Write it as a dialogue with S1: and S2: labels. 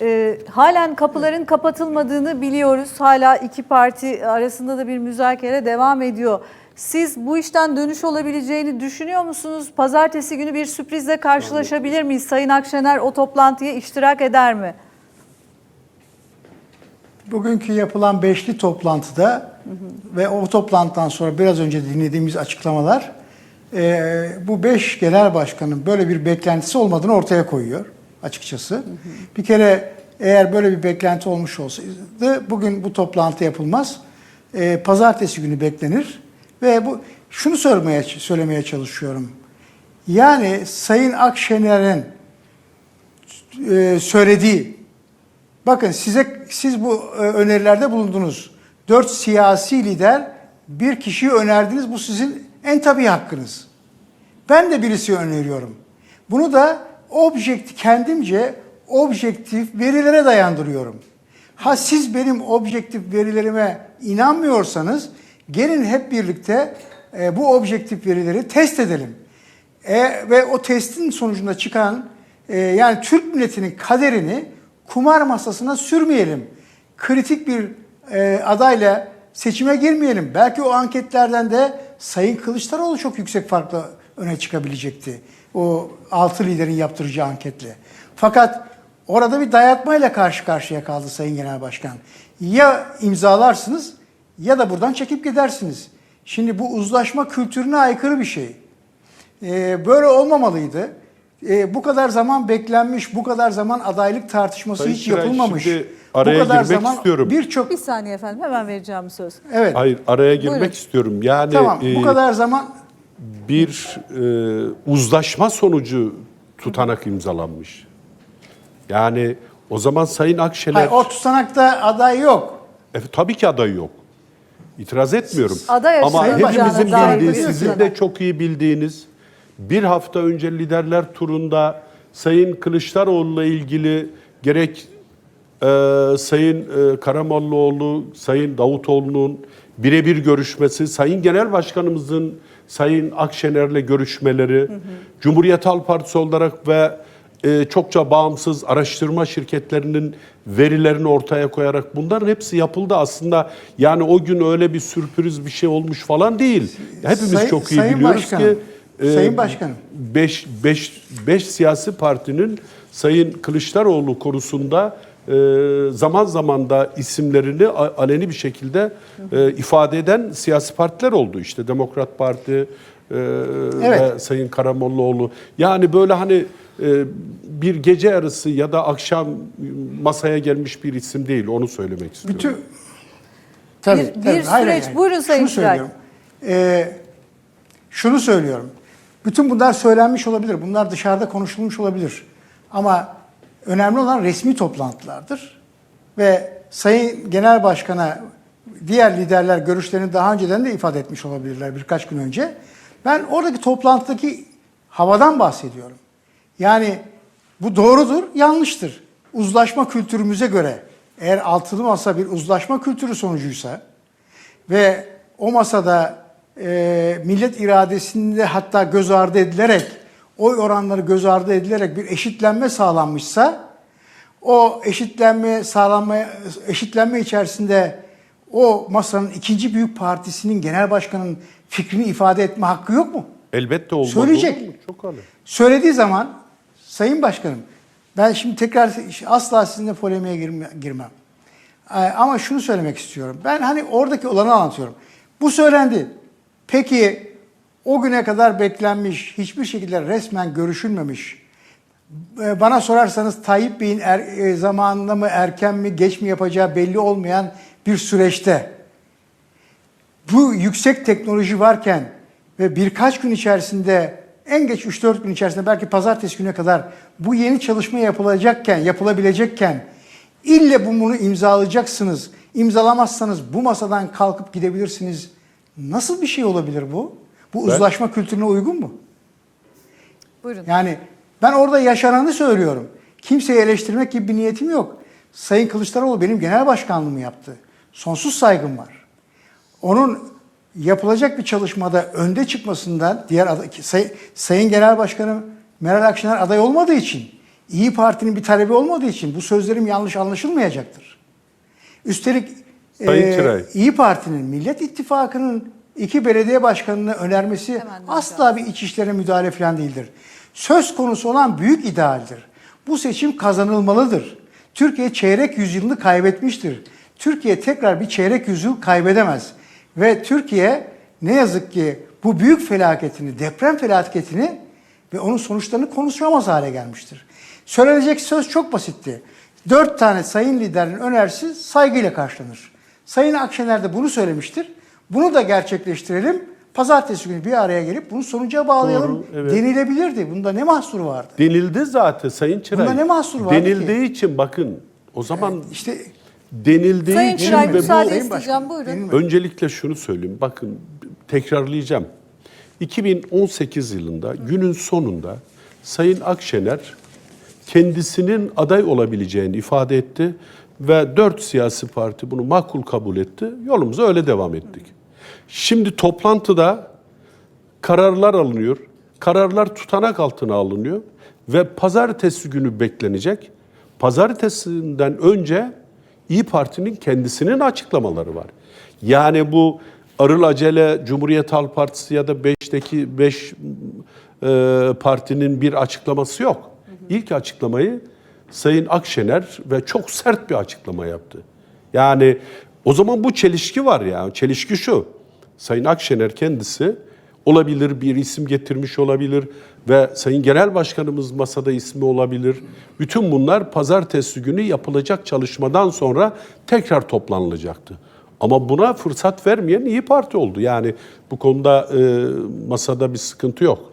S1: Ee, halen kapıların kapatılmadığını biliyoruz. Hala iki parti arasında da bir müzakere devam ediyor. Siz bu işten dönüş olabileceğini düşünüyor musunuz? Pazartesi günü bir sürprizle karşılaşabilir miyiz? Sayın Akşener o toplantıya iştirak eder mi?
S2: Bugünkü yapılan beşli toplantıda ve o toplantıdan sonra biraz önce dinlediğimiz açıklamalar e, bu beş genel başkanın böyle bir beklentisi olmadığını ortaya koyuyor açıkçası. Bir kere eğer böyle bir beklenti olmuş olsaydı bugün bu toplantı yapılmaz. E, pazartesi günü beklenir ve bu şunu söylemeye söylemeye çalışıyorum. Yani Sayın Akşener'in e, söylediği Bakın size siz bu e, önerilerde bulundunuz. Dört siyasi lider bir kişiyi önerdiniz. Bu sizin en tabii hakkınız. Ben de birisi öneriyorum. Bunu da objektif kendimce objektif verilere dayandırıyorum. Ha siz benim objektif verilerime inanmıyorsanız gelin hep birlikte e, bu objektif verileri test edelim. E, ve o testin sonucunda çıkan e, yani Türk milletinin kaderini kumar masasına sürmeyelim. Kritik bir e, adayla seçime girmeyelim. Belki o anketlerden de Sayın Kılıçdaroğlu çok yüksek farkla öne çıkabilecekti. O altı liderin yaptıracağı anketle. Fakat orada bir dayatmayla karşı karşıya kaldı Sayın Genel Başkan. Ya imzalarsınız ya da buradan çekip gidersiniz. Şimdi bu uzlaşma kültürüne aykırı bir şey. Ee, böyle olmamalıydı. Ee, bu kadar zaman beklenmiş, bu kadar zaman adaylık tartışması
S3: Sayın
S2: hiç
S3: Şiray,
S2: yapılmamış.
S3: şimdi
S2: bu
S3: araya
S2: kadar
S3: girmek
S2: zaman
S3: istiyorum.
S2: birçok
S1: Bir saniye efendim hemen vereceğim söz.
S2: evet
S3: Hayır araya girmek
S1: Buyurun.
S3: istiyorum. Yani
S2: tamam
S3: e,
S2: bu kadar zaman
S3: bir e, uzlaşma sonucu tutanak imzalanmış. Yani o zaman Sayın Akşener
S2: hayır, o tutanakta aday yok.
S3: E, tabii ki aday yok. İtiraz etmiyorum.
S1: Aday
S3: Ama
S1: açıklamayacağına
S3: hepimizin bildiği, sizin de çok iyi bildiğiniz bir hafta önce liderler turunda Sayın Kılıçdaroğlu'la ilgili gerek e, Sayın e, Karamollaoğlu, Sayın Davutoğlu'nun birebir görüşmesi, Sayın Genel Başkanımızın Sayın Akşener'le görüşmeleri, Cumhuriyet Halk Partisi olarak ve e, çokça bağımsız araştırma şirketlerinin verilerini ortaya koyarak bunların hepsi yapıldı aslında. Yani o gün öyle bir sürpriz bir şey olmuş falan değil. Hepimiz
S2: Say-
S3: çok iyi
S2: Sayın
S3: biliyoruz
S2: Başkanım,
S3: ki e,
S2: Sayın Başkanım.
S3: 5 5 5 siyasi partinin Sayın Kılıçdaroğlu konusunda e, zaman zaman da isimlerini aleni bir şekilde e, ifade eden siyasi partiler oldu. İşte Demokrat Parti e,
S2: Evet.
S3: ve Sayın Karamollaoğlu. Yani böyle hani e, bir gece yarısı ya da akşam masaya gelmiş bir isim değil. Onu söylemek istiyorum.
S2: Bütün tabii,
S1: Bir- bir
S2: tabii. Hayır,
S1: süreç. Buyurun Sayın
S2: Şunu söylüyorum. Ee, şunu söylüyorum. Bütün bunlar söylenmiş olabilir. Bunlar dışarıda konuşulmuş olabilir. Ama önemli olan resmi toplantılardır. Ve Sayın Genel Başkan'a diğer liderler görüşlerini daha önceden de ifade etmiş olabilirler birkaç gün önce. Ben oradaki toplantıdaki havadan bahsediyorum. Yani bu doğrudur, yanlıştır. Uzlaşma kültürümüze göre eğer altılı masa bir uzlaşma kültürü sonucuysa ve o masada e, millet iradesinde hatta göz ardı edilerek, oy oranları göz ardı edilerek bir eşitlenme sağlanmışsa, o eşitlenme sağlanma eşitlenme içerisinde o masanın ikinci büyük partisinin genel başkanının fikrini ifade etme hakkı yok mu?
S3: Elbette olmaz.
S2: Söyleyecek.
S3: Çok önemli.
S2: Söylediği zaman Sayın Başkanım ben şimdi tekrar asla sizinle polemiğe girme- girmem. Ee, Ama şunu söylemek istiyorum. Ben hani oradaki olanı anlatıyorum. Bu söylendi. Peki o güne kadar beklenmiş, hiçbir şekilde resmen görüşülmemiş. Ee, Bana sorarsanız Tayyip Bey'in er, e, zamanında mı erken mi geç mi yapacağı belli olmayan bir süreçte bu yüksek teknoloji varken ve birkaç gün içerisinde en geç 3-4 gün içerisinde belki pazartesi güne kadar bu yeni çalışma yapılacakken, yapılabilecekken ille bu- bunu imzalayacaksınız. İmzalamazsanız bu masadan kalkıp gidebilirsiniz. Nasıl bir şey olabilir bu? Bu uzlaşma kültürüne uygun mu?
S1: Buyurun.
S2: Yani ben orada yaşananı söylüyorum. Kimseyi eleştirmek gibi bir niyetim yok. Sayın Kılıçdaroğlu benim genel başkanlığımı yaptı. Sonsuz saygım var. Onun yapılacak bir çalışmada önde çıkmasından diğer aday, Say- Sayın Genel Başkanım Meral Akşener aday olmadığı için İyi Parti'nin bir talebi olmadığı için bu sözlerim yanlış anlaşılmayacaktır. Üstelik
S3: Sayın
S2: e,
S3: Çıray.
S2: İyi Parti'nin Millet İttifakı'nın iki belediye başkanını önermesi
S1: Hemen
S2: asla bir iç işlere müdahale falan değildir. Söz konusu olan büyük idealdir. Bu seçim kazanılmalıdır. Türkiye çeyrek yüzyılını kaybetmiştir. Türkiye tekrar bir çeyrek yüzyıl kaybedemez. Ve Türkiye ne yazık ki bu büyük felaketini, deprem felaketini ve onun sonuçlarını konuşamaz hale gelmiştir. Söylenecek söz çok basitti. Dört tane sayın liderin önerisi saygıyla karşılanır. Sayın Akşener de bunu söylemiştir. Bunu da gerçekleştirelim. Pazartesi günü bir araya gelip bunu sonuca bağlayalım
S3: Doğru, evet.
S2: denilebilirdi. Bunda ne mahsuru vardı?
S3: Denildi zaten Sayın Çıray.
S2: Bunda ne mahsur vardı
S3: Denildiği için bakın o zaman
S2: İşte
S3: denildiği
S1: Sayın
S3: için
S1: Çıray
S3: ve bu
S1: müsaade
S2: Sayın
S1: isteyeceğim. Buyurun.
S3: Öncelikle şunu söyleyeyim. Bakın tekrarlayacağım. 2018 yılında günün sonunda Sayın Akşener kendisinin aday olabileceğini ifade etti ve dört siyasi parti bunu makul kabul etti. Yolumuza öyle devam ettik. Şimdi toplantıda kararlar alınıyor. Kararlar tutanak altına alınıyor ve pazartesi günü beklenecek. Pazartesinden önce İyi Parti'nin kendisinin açıklamaları var. Yani bu arıl acele Cumhuriyet Halk Partisi ya da 5'teki 5 e, partinin bir açıklaması yok. İlk açıklamayı Sayın Akşener ve çok sert bir açıklama yaptı. Yani o zaman bu çelişki var ya. Çelişki şu. Sayın Akşener kendisi olabilir bir isim getirmiş olabilir ve Sayın Genel Başkanımız masada ismi olabilir. Bütün bunlar pazartesi günü yapılacak çalışmadan sonra tekrar toplanılacaktı. Ama buna fırsat vermeyen İyi Parti oldu. Yani bu konuda e, masada bir sıkıntı yok.